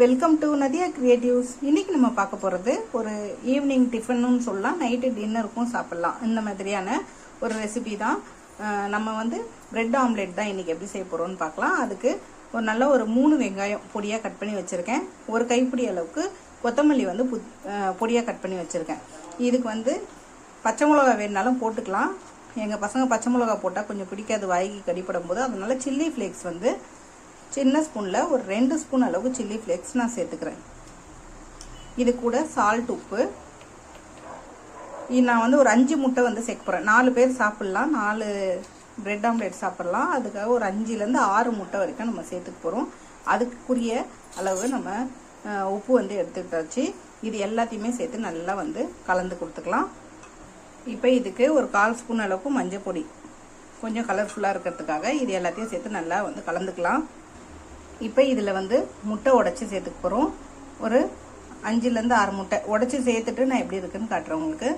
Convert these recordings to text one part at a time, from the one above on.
Welcome to Nadiya creatives இன்னைக்கு நம்ம பார்க்க போகிறது ஒரு ஈவினிங் டிஃபனும் சொல்லலாம் நைட்டு டின்னருக்கும் சாப்பிட்லாம். இந்த மாதிரியான ஒரு ரெசிபி தான். நம்ம வந்து பிரெட் ஆம்லெட் தான் இன்னைக்கு எப்படி செய்ய போகிறோம்னு பார்க்கலாம். அதுக்கு ஒரு நல்ல ஒரு மூணு வெங்காயம் பொடியாக கட் பண்ணி வச்சுருக்கேன். ஒரு கைப்பிடி அளவுக்கு கொத்தமல்லி வந்து புத் பொடியாக கட் பண்ணி வச்சுருக்கேன். இதுக்கு வந்து பச்சை மிளகா வேணுனாலும் போட்டுக்கலாம். எங்கள் பசங்க பச்சை மிளகா போட்டால் கொஞ்சம் பிடிக்காது வாய்க்கு கடிப்படும் போது அதனால சில்லி ஃப்ளேக்ஸ் வந்து சின்ன ஸ்பூனில் ஒரு ரெண்டு ஸ்பூன் அளவு சில்லி ஃப்ளேக்ஸ் நான் சேர்த்துக்கிறேன். இது கூட சால்ட் உப்பு. இது நான் வந்து ஒரு அஞ்சு முட்டை வந்து சேர்க்க போகிறேன் நாலு பேர் சாப்பிட்லாம். நாலு பிரெட் ஆம்லேட் சாப்பிட்லாம். அதுக்காக ஒரு அஞ்சுலேருந்து ஆறு முட்டை வரைக்கும் நம்ம சேர்த்துக்க போகிறோம் அதுக்குரிய அளவு நம்ம உப்பு வந்து எடுத்துக்கிட்டாச்சு. இது எல்லாத்தையுமே சேர்த்து நல்லா வந்து கலந்து கொடுத்துக்கலாம். இப்போ இதுக்கு ஒரு கால் ஸ்பூன் அளவுக்கு மஞ்சள் பொடி கொஞ்சம் கலர்ஃபுல்லாக இருக்கிறதுக்காக இது எல்லாத்தையும் சேர்த்து நல்லா வந்து கலந்துக்கலாம். இப்போ இதில் வந்து முட்டை உடச்சி சேர்த்துக்க போகிறோம் ஒரு அஞ்சுலேருந்து ஆறு முட்டை. உடச்சி சேர்த்துட்டு நான் எப்படி இருக்குன்னு காட்டுறேன் உங்களுக்கு.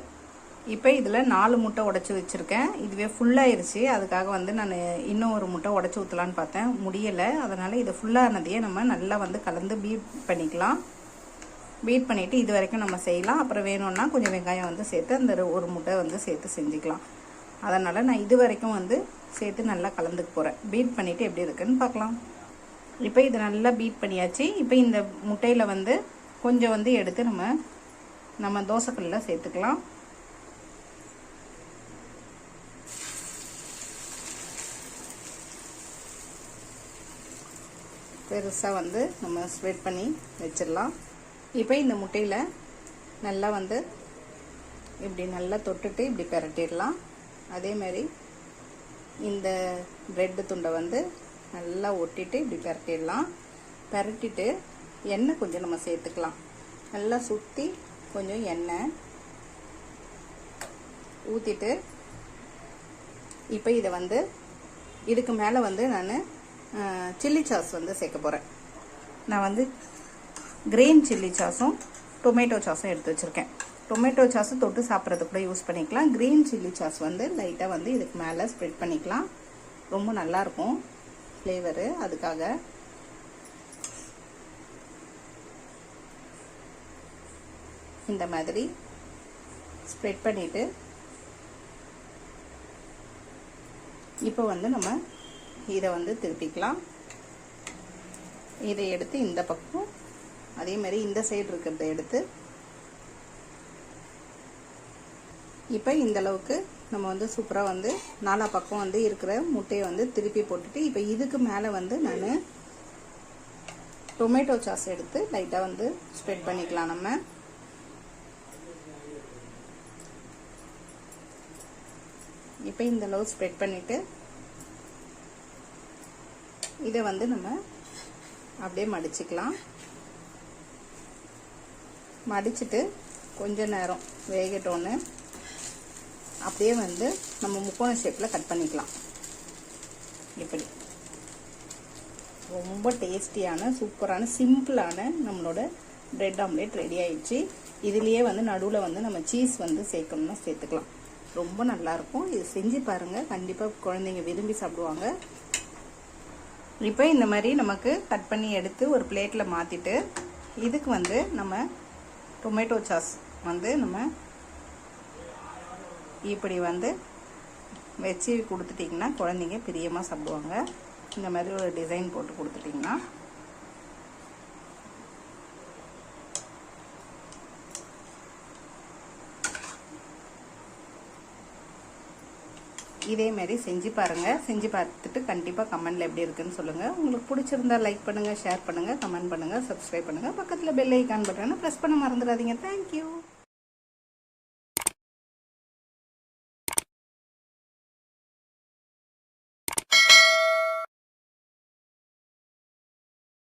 இப்போ இதில் நாலு முட்டை உடச்சி வச்சுருக்கேன். இதுவே ஃபுல்லாகிருச்சு அதுக்காக வந்து நான் இன்னும் ஒரு முட்டை உடச்சி ஊற்றலான்னு பார்த்தேன். முடியலை. அதனால் இது ஃபுல்லானதையே நம்ம நல்லா வந்து கலந்து பீட் பண்ணிக்கலாம். பீட் பண்ணிவிட்டு இது வரைக்கும் நம்ம செய்யலாம். அப்புறம் வேணும்னா கொஞ்சம் வெங்காயம் வந்து சேர்த்து அந்த ஒரு முட்டை வந்து சேர்த்து செஞ்சுக்கலாம். அதனால் நான் இது வரைக்கும் வந்து சேர்த்து நல்லா கலந்துக்க போகிறேன் பீட் பண்ணிவிட்டு எப்படி இருக்குன்னு பார்க்கலாம். இப்போ இது நல்லா பீட் பண்ணியாச்சு. இப்போ இந்த முட்டையில் வந்து கொஞ்சம் வந்து எடுத்து நம்ம நம்ம தோசைக்கல்லில் சேர்த்துக்கலாம். பெருசாக வந்து நம்ம ஸ்ப்ரெட் பண்ணி வச்சிடலாம். இப்போ இந்த முட்டையில் நல்லா வந்து இப்படி நல்லா தொட்டுட்டு இப்படி பிரட்டிடலாம். அதே மாதிரி இந்த ப்ரெட்டு துண்டை வந்து நல்லா ஒட்டிட்டு இப்படி பிரட்டிடலாம். பரட்டிட்டு எண்ணெய் கொஞ்சம் நம்ம சேர்த்துக்கலாம். நல்லா சுற்றி கொஞ்சம் எண்ணெய் ஊற்றிட்டு இப்போ இதை வந்து இதுக்கு மேலே வந்து நான் சில்லி சாஸ் வந்து சேர்க்க போகிறேன் நான் வந்து கிரீன் சில்லி சாஸும் டொமேட்டோ சாஸும் எடுத்து வச்சுருக்கேன். டொமேட்டோ சாஸு தொட்டு சாப்பிட்றது கூட யூஸ் பண்ணிக்கலாம். க்ரீன் சில்லி சாஸ் வந்து லைட்டாக வந்து இதுக்கு மேலே ஸ்ப்ரெட் பண்ணிக்கலாம். ரொம்ப நல்லாயிருக்கும் ஃப்ளேவரு அதுக்காக இந்த மாதிரி ஸ்ப்ரெட் பண்ணிவிட்டு இப்போ வந்து நம்ம இதை வந்து திருப்பிக்கலாம். இதை எடுத்து இந்த பக்கம் அதே மாதிரி இந்த சைடு இருக்கிறத எடுத்து இப்போ இந்த அளவுக்கு நம்ம வந்து சூப்பராக வந்து நாலா பக்கம் வந்து இருக்கிற முட்டையை வந்து திருப்பி போட்டுட்டு இப்போ இதுக்கு மேலே வந்து நான் டொமேட்டோ சாஸ் எடுத்து லைட்டாக வந்து ஸ்ப்ரெட் பண்ணிக்கலாம் நம்ம. இப்போ இந்த அளவு ஸ்ப்ரெட் பண்ணிவிட்டு இதை வந்து நம்ம அப்படியே மடிச்சுக்கலாம். மடிச்சுட்டு கொஞ்ச நேரம் வேகட்டோன்னு அப்படியே வந்து நம்ம முக்கோண ஷேப்பில் கட் பண்ணிக்கலாம். இப்படி. ரொம்ப டேஸ்டியான சூப்பரான சிம்பிளான நம்மளோட பிரெட் ஆம்லேட் ரெடி ஆயிடுச்சு. இதுலேயே வந்து நடுவில் வந்து நம்ம சீஸ் வந்து சேர்க்கணும்னா சேர்த்துக்கலாம். ரொம்ப நல்லாயிருக்கும் இது செஞ்சு பாருங்கள் கண்டிப்பாக குழந்தைங்க விரும்பி சாப்பிடுவாங்க. இப்போ இந்த மாதிரி நமக்கு கட் பண்ணி எடுத்து ஒரு பிளேட்டில் மாற்றிட்டு இதுக்கு வந்து நம்ம டொமேட்டோ சாஸ் வந்து நம்ம இப்படி வந்து வச்சு கொடுத்துட்டிங்கன்னா குழந்தைங்க பிரியமாக சாப்பிடுவாங்க. இந்த மாதிரி ஒரு டிசைன் போட்டு கொடுத்துட்டிங்கன்னா. இதேமாரி செஞ்சு பாருங்கள் செஞ்சு பார்த்துட்டு கண்டிப்பாக கமெண்டில் எப்படி இருக்குன்னு சொல்லுங்கள் உங்களுக்கு பிடிச்சிருந்தா லைக் பண்ணுங்கள் ஷேர் பண்ணுங்கள் கமெண்ட் பண்ணுங்கள் சப்ஸ்கிரைப் பண்ணுங்கள் பக்கத்தில் பெல் ஐக்கான் பட்டனை ப்ரெஸ் பண்ண மறந்துடாதீங்க. தேங்க்யூ